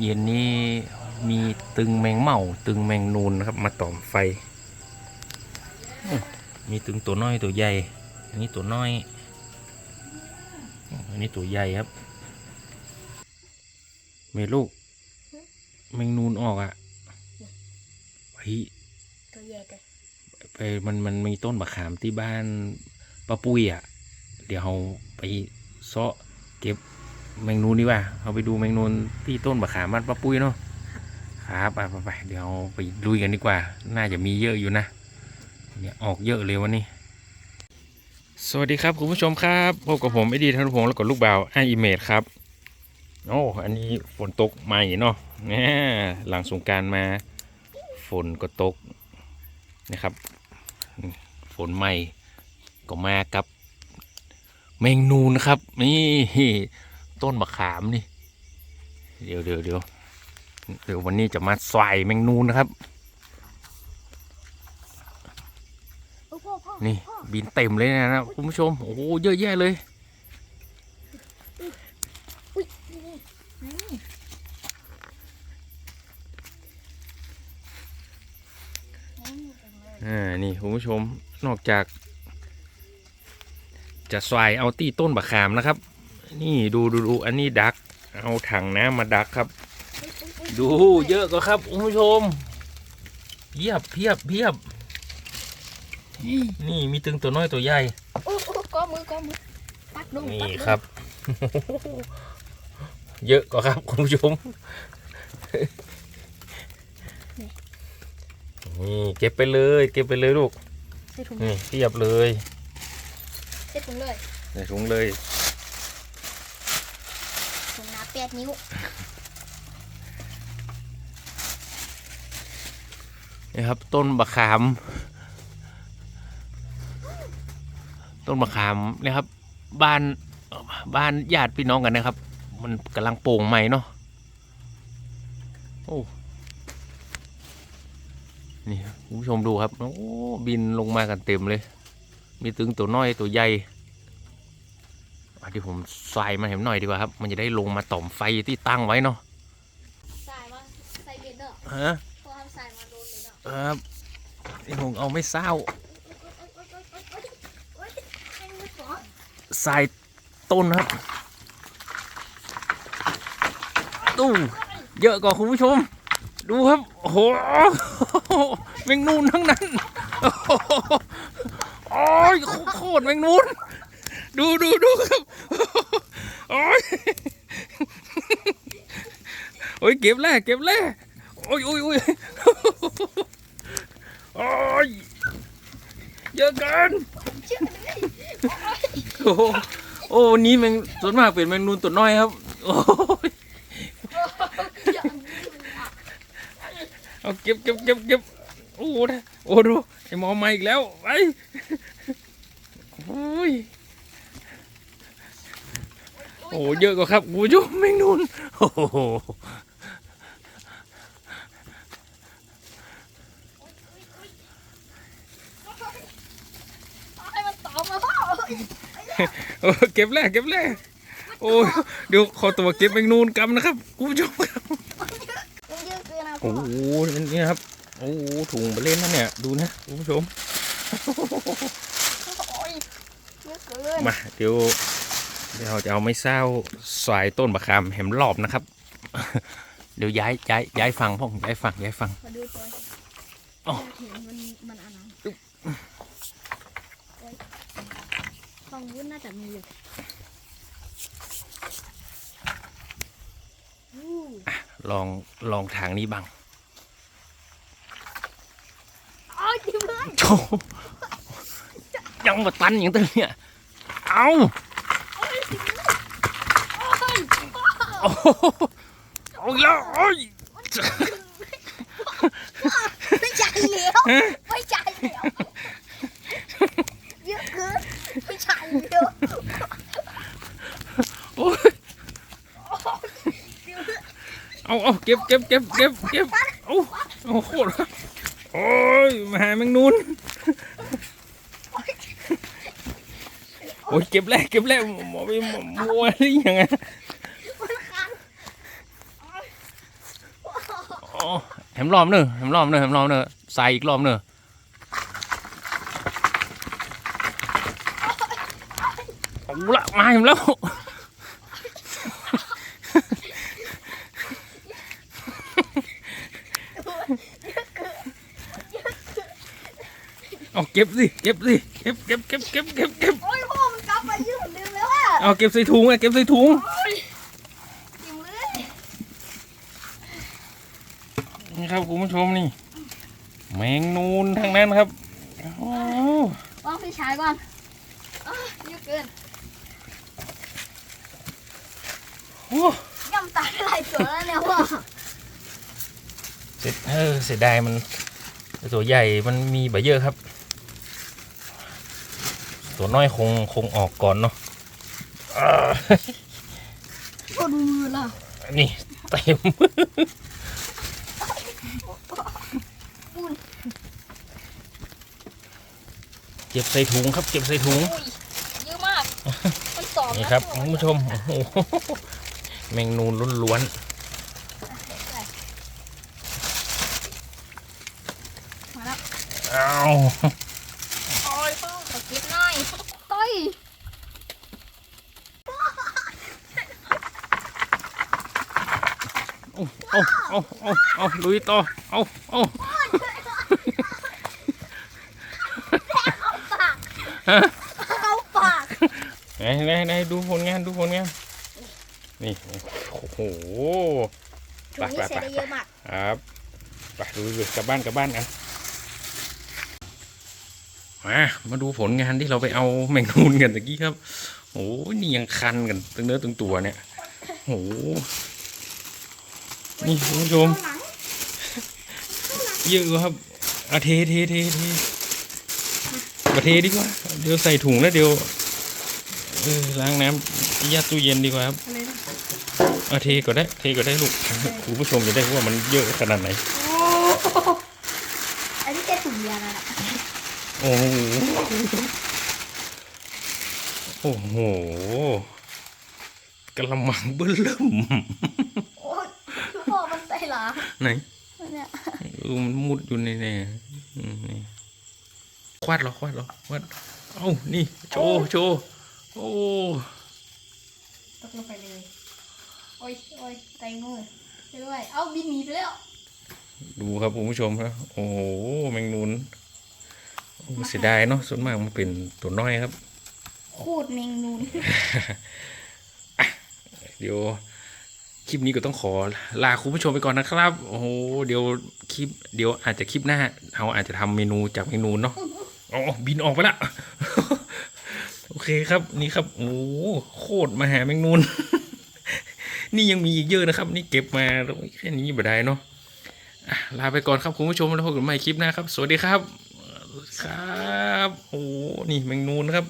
เย็นนี้มีตึงแมงเม่าตึงแมงนูนนะครับ มาต่อมไฟ มีตึงตัวน้อยตัวใหญ่ อันนี้ตัวน้อย อันนี้ตัวใหญ่ครับเมลูกแมงนูนออกอะไปตัวใหญ่ไปมันมันมีต้นมะขามที่บ้านป้าปุ้ยอะ เดี๋ยวเราไปเซาะเก็บ แมงนูนดีกว่าเราไปดูแมงนูนที่ต้นมะขามบ้านป้าปุ้ยเนาะครับไปไปเดี๋ยวไปลุยกันดีกว่า น่าจะมีเยอะอยู่นะเนี่ยออกเยอะเลยวันนี้ สวัสดีครับคุณผู้ชมครับพบกับผมไอดีธนพงศ์แล้วก็ลูกบ่าวไออีเมดครับโอ้อันนี้ฝนตกใหม่เนาะแหมหลังสงการมาฝนก็ตกนะครับ ฝนใหม่ก็มากับ แมงนูนครับนี่ ต้นมะขามนี่ เดี๋ยวเดี๋ยวเดี๋ยวเดี๋ยววันนี้จะมาใส่แมงนูนนะครับนี่บินเต็มเลยนะคุณผู้ชม โอ้โหเยอะแยะเลยอุ้ยนี่นี่นี่อ่านี่คุณผู้ชมนอกจาก จะใส่เอาตี้ต้นบะขามนะครับ นี่ดูดูดูอันนี้ดัก เอาถังน้ำมาดักครับ ดูเยอะก็ครับคุณผู้ชมเพียบเพียบเพียบ นี่มีตึงตัวน้อยตัวใหญ่โอ้โอ้ก้อมือก้อมือปัดลงนี่ปัดลงครับ เยอะก็ครับคุณผู้ชมนี่เก็บไปเลย เก็บไปเลยลูกใส่ถุงนี่เทียบเลยใส่ถุงเลยใส่ถุงเลยถุงหนาแปดนิ้วนี่ครับ ต้นบะขาม ต้นบะขามนี่ครับ บ้านบ้านญาติพี่น้องกันนะครับ มันกำลังโป่งใหม่เนาะโอ้นี่คุณผู้ชมดูครับโอ้บินลงมากันเต็มเลย มีตึงตัวน้อยตัวใหญ่ อะเดี๋ยวผมใส่มาเห็นหน่อยดีกว่าครับ มันจะได้ลงมาต่อมไฟที่ตั้งไว้เนาะใส่มาใส่เย็นเด้อฮะพ่อทำใส่มาโดนเลยเด้อครับนี่ผมเอาไม่เศร้าโอ๊ยให้มือขอใส่ต้นครับตู้เยอะกว่าคุณผู้ชม ดูครับโอ้โหแมงนูนทั้งนั้น โอ้โหโอ้ยโคตรแมงนูน ดูดูดูครับโอ้ยโอ้ยเก็บแล่เก็บแล่โอ้ยโอ้ยโอ้ยโอ้ยเยอะเกินโอ้โหโอ้นี้แมงส่วนมากเป็นแมงนูนตัวน้อยครับโอ้ยเอาเก็บเก็บเก็บเก็บโอ้โหโอ้ดูไอหมอมาอีกแล้วไปโอ้ย โอ้เยอะกว่าครับกูจุแมงนูนโอ้โหโอ้เก็บแรกเก็บแรกโอ้ยเดี๋ยวขอตัวเก็บแมงนูนกำนะครับคุณผู้ชมครับมันเยอะเกินนะพ่โอ้โหนี่นะครับโอ้โหถุงไปเล่นนะเนี่ยดูนะคุณผู้ชมมาเดี๋ยว เดี๋ยวเราจะเอาไม้เศร้าสายต้นบะขามแหมรอบนะครับ เดี๋ยวย้ายย้ายย้ายฟังพ่องย้ายฟังย้ายฟังมาดูตัวอ๋อเห็นมันมันอันนั้นโอ๊ยฝั่งวุ้นน่าจะมีอยู่อู้ลองลองทางนี้บ้างโอ้ยจิ้มเลยโธ่ยังมาตันอย่างตัวเนี่ยเอา โอ้ยจิ้มเลย โอ้ยโอ้โหเอาอีกแล้วโอ้ยไม่ใช่แล้วไม่ใช่แล้วเยอะเกินไม่ใช่แล้วโอ้ยเอาเอาเก็บเก็บเก็บเก็บเก็บเอาเอาโคตรโอ้ยมาหาแมงนูนโอ้ยเก็บแล้วเก็บแล้วหมอไปหมอมัวหรือยังไง มันคัน โอ้ แหมรอบเนอะแหมรอบเนอะแหมรอบเนอะใส่อีกรอบเนอะเอาละมาเห็นแล้วเอาเก็บสิเก็บสิเก็บเก็บเก็บเก็บเก็บเก็บโอ้ยพ่อมันกลับมายืดลืมแล้วอะเอาเก็บใส่ถุงอะเก็บใส่ถุง จิ้มเลย นี่ ครับคุณผู้ชมนี่ แมงนูนทั้งนั้นครับโอ้วางพี่ชายก่อนอ้าวเยอะเกินโอ้ย่ำตาได้หลายตัวแล้วเนี่ยพ่อเสียเออเสียดายมันตัวใหญ่มันมีใบเยอะครับ ตัวน้อยคงคงออกก่อนเนาะอ่าพ่อดูมือล่ะนี่เต็ม เก็บใส่ถุงครับ เก็บใส่ถุงอุ้ยเยอะมากมันสองนี่ครับคุณผู้ชมโอ้โหแมงนูนล้วนมาแล้วๆอ้าว โอ้ยพ่อขอกินหน่อยต้อย เอาเอาเอาเอาเอาลุยต่อ เอาเอาเข้าปากไหนไหนไหนดูผลงานดูผลงาน นี่ โอ้โหถุงนี้ใส่ได้เยอะมากครับไปดูดูกลับบ้านกลับบ้านกันมามาดูผลงานที่เราไปเอาแมงนูนกันตะกี้ครับโอ้ยนี่ยังคันกันตึงเนื้อตึงตัวเนี่ยโอ้โห นี่คุณผู้ชมหลังเยอะอยู่ครับเอาเทเทเทเทมาเทดีกว่า เดี๋ยวใส่ถุงแล้วเดี๋ยวเออล้างน้ำยัดตู้เย็นดีกว่าครับอะไรนะเอาเทก็ได้ เทก็ได้ลูกคุณผู้ชมจะได้รู้ว่ามันเยอะขนาดไหนโอ้อันนี้แค่ถุงเดียวนั่นแหละโอ้โหโอ้โหกระมังเบิ่มเริ่มโอ้ยพ่ อมันใส่หรอไหนเนี่ยเออมันมุดอยู่ในเนี่ยอืมนี่ควาดเหรอควาดเหรอควาดเอ้านี่ โชว์โชว์โอ้ตกลงไปเลยโอ้ยโอ้ยใจงูไปด้วยเอาบินหนีไปแล้ว ดูครับคุณผู้ชมครับโอ้โหแมงนูนโอ้เสียดายเนาะส่วนมากมันเป็นตัวน้อยครับขูดแมงนูนเดี๋ยว คลิปนี้ก็ต้องขอลาคุณผู้ชมไปก่อนนะครับ โอ้โหเดี๋ยวคลิปเดี๋ยวอาจจะคลิปหน้าเราอาจจะทำเมนูจากเมนูเนาะอ๋อบินออกไปละโอเคครับนี่ครับโอ้โหโคตรมหาแมงนูนนี่ยังมีอีกเยอะนะครับ นี่เก็บมาแค่นี้บ่ได้เนาะลาไปก่อนครับคุณผู้ชมแล้วพบกันใหม่คลิปหน้าครับ สวัสดีครับ ครับ โอ้โหนี่แมงนูนครับ